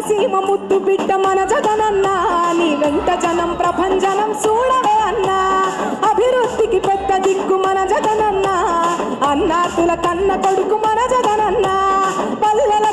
కోనసీమ ముద్దు బిడ్డ మన జగనన్నా. నీ వెంట జనం ప్రభంజనం చూడవే అన్నా. అభివృద్ధికి పెద్ద దిక్కు మన జగనన్నా. అన్నాతుల కన్న కొడుకు మన జగనన్నా. పల్లెల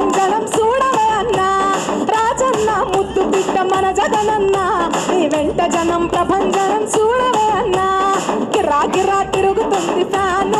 వెంకలం చూడవే అన్నా. రాజన్న ముద్దు బిడ్డ మన జగనన్న. నీ వెంట జనం ప్రభంజనం చూడవే అన్నా. తిరుగుతుంది తాను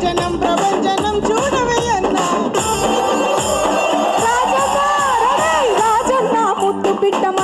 జనం ప్రభంజనం చూడవే అన్నా. రాజన్న ముద్దు పిట్టమ.